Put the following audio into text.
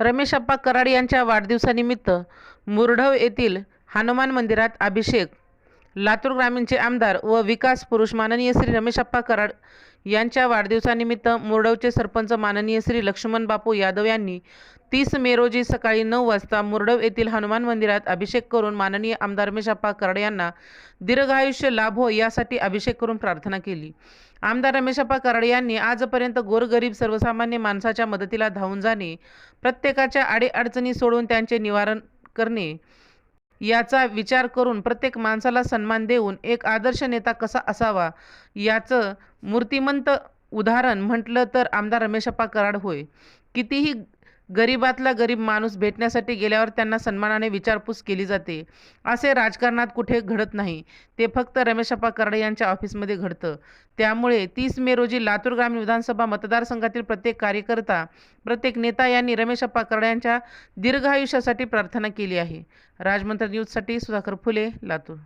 रमेश अप्पा कराड यांच्या वाढदिवसानिमित्त मुरढव येथील हनुमान मंदिरात अभिषेक लातूर ग्रामीणचे आमदार व विकास पुरुष माननीय श्री रमेशप्पा कराड यांच्या वाढदिवसानिमित्त मुरडवचे सरपंच माननीय श्री लक्ष्मण बापू यादव यांनी तीस मे रोजी सकाळी नऊ वाजता मुरडव येथील हनुमान मंदिरात अभिषेक करून माननीय आमदार रमेशप्पा कराड यांना दीर्घायुष्य हो यासाठी अभिषेक करून प्रार्थना केली. आमदार रमेशप्पा कराड यांनी आजपर्यंत गोरगरीब सर्वसामान्य माणसाच्या मदतीला धावून जाणे प्रत्येकाच्या आडेअडचणी सोडून त्यांचे निवारण करणे याचा विचार करून प्रत्येक माणसाला सन्मान देऊन एक आदर्श नेता कसा असावा याचं मूर्तिमंत उदाहरण म्हटलं तर आमदार रमेशप्पा कराड होय. कितीही गरीबातला गरीब माणूस भेटण्यासाठी गेल्यावर त्यांना सन्मानाने विचारपूस केली जाते. असे राजकारणात कुठे घडत नाही. ते फक्त रमेशप्पा कराडे यांच्या ऑफिसमध्ये घडतं. त्यामुळे तीस मे रोजी लातूर ग्रामीण विधानसभा मतदारसंघातील प्रत्येक कार्यकर्ता प्रत्येक नेता यांनी रमेशप्पा कराडे यांच्या दीर्घायुष्यासाठी प्रार्थना केली आहे. राजमंत्र न्यूजसाठी सुधाकर फुले लातूर.